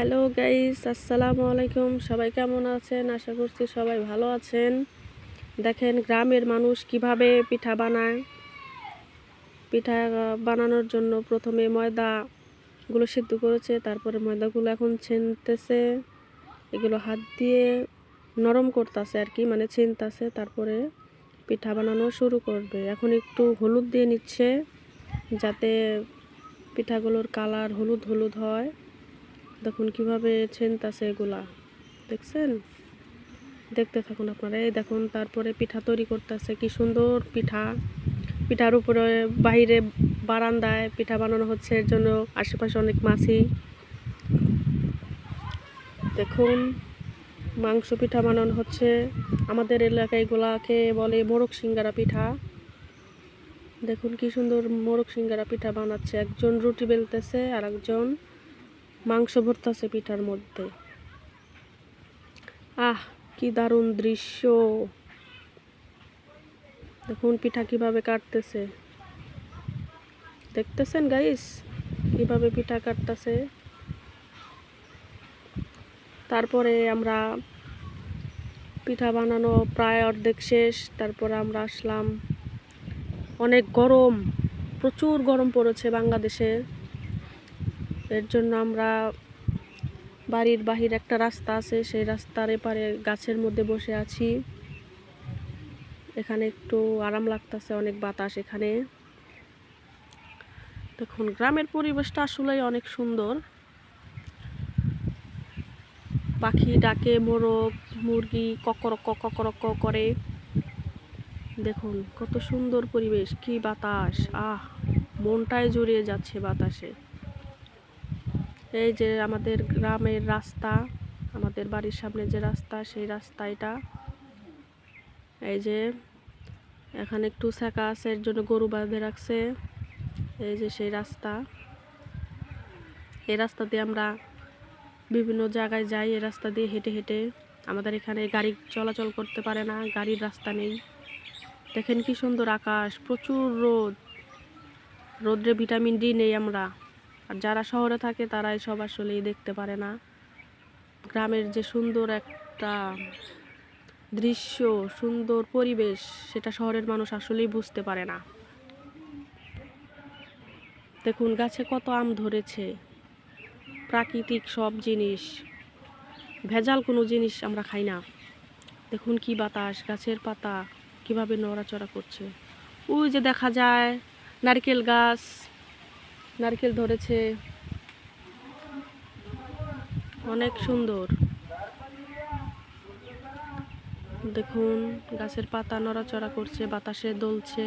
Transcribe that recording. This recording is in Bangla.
হ্যালো গাইস, আসসালামু আলাইকুম। সবাই কেমন আছেন? আশা করছি সবাই ভালো আছেন। দেখেন গ্রামের মানুষ কীভাবে পিঠা বানায়। পিঠা বানানোর জন্য প্রথমে ময়দাগুলো সিদ্ধ করেছে, তারপরে ময়দাগুলো এখন ছিনতেছে। এগুলো হাত দিয়ে নরম করতেছে আর কি মানে ছিনতাছে, তারপরে পিঠা বানানো শুরু করবে। এখন একটু হলুদ দিয়ে নিচ্ছে, যাতে পিঠাগুলোর কালার হলুদ হলুদ হয়। দেখুন কীভাবে ছেনতাছে এগুলা। দেখছেন? দেখতে থাকুন আপনারা। এই দেখুন, তারপরে পিঠা তৈরি করতেছে, কি সুন্দর পিঠা। পিঠার উপরে বাইরে বারান্দায় পিঠা বানানো হচ্ছে, এর জন্য আশেপাশে অনেক মাছি। দেখুন, মাংস পিঠা বানানো হচ্ছে। আমাদের এলাকায় এগুলাকে বলে মোরগ সিঙ্গারা পিঠা। দেখুন কি সুন্দর মোরগ সিঙ্গারা পিঠা বানাচ্ছে। একজন রুটি বেলতেছে আর একজন মাংস ভরতাছে পিঠার মধ্যে। আহ, কি দারুণ দৃশ্য। দেখুন পিঠা কীভাবে কাটতেছে। দেখতেছেন গাইস কীভাবে পিঠা কাটতেছে। তারপরে আমরা পিঠা বানানো প্রায় অর্ধেক শেষ। তারপরে আমরা আসলাম। অনেক গরম, প্রচুর গরম পড়েছে বাংলাদেশে। এর জন্য আমরা বাড়ির বাহির একটা রাস্তা আছে, সেই রাস্তার এপারে গাছের মধ্যে বসে আছি। এখানে একটু আরাম লাগতেছে, অনেক বাতাস এখানে। দেখুন, গ্রামের পরিবেশটা আসলেই অনেক সুন্দর। পাখি ডাকে, মোরগ, মুরগি ককরক ককরক করে। দেখুন, কত সুন্দর পরিবেশ, কি বাতাস! আহ, মনটাই জুড়িয়ে যাচ্ছে বাতাসে। এই যে আমাদের গ্রামের রাস্তা, আমাদের বাড়ির সামনে যে রাস্তা, সেই রাস্তা এটা। এই যে এখানে একটু ছাকা আছে, এর জন্য গরু বাঁধে রাখছে। এই যে সেই রাস্তা। এই রাস্তা দিয়ে আমরা বিভিন্ন জায়গায় যাই, এই রাস্তা দিয়ে হেঁটে হেঁটে। আমাদের এখানে গাড়ি চলাচল করতে পারে না, গাড়ির রাস্তা নেই। দেখেন কি সুন্দর আকাশ, প্রচুর রোদ। রোদ্রে ভিটামিন ডি নেই আমরা। আর যারা শহরে থাকে তারা এসব আসলেই দেখতে পারে না। গ্রামের যে সুন্দর একটা দৃশ্য, সুন্দর পরিবেশ, সেটা শহরের মানুষ আসলেই বুঝতে পারে না। দেখুন, গাছে কত আম ধরেছে। প্রাকৃতিক সব জিনিস, ভেজাল কোনো জিনিস আমরা খাই না। দেখুন কি বাতাস, গাছের পাতা কীভাবে নড়াচড়া করছে। ওই যে দেখা যায় নারকেল গাছ নারকেল ধরেছে। অনেক সুন্দর। দেখুন গাছের পাতা নড়াচড়া করছে বাতাসে দোলছে।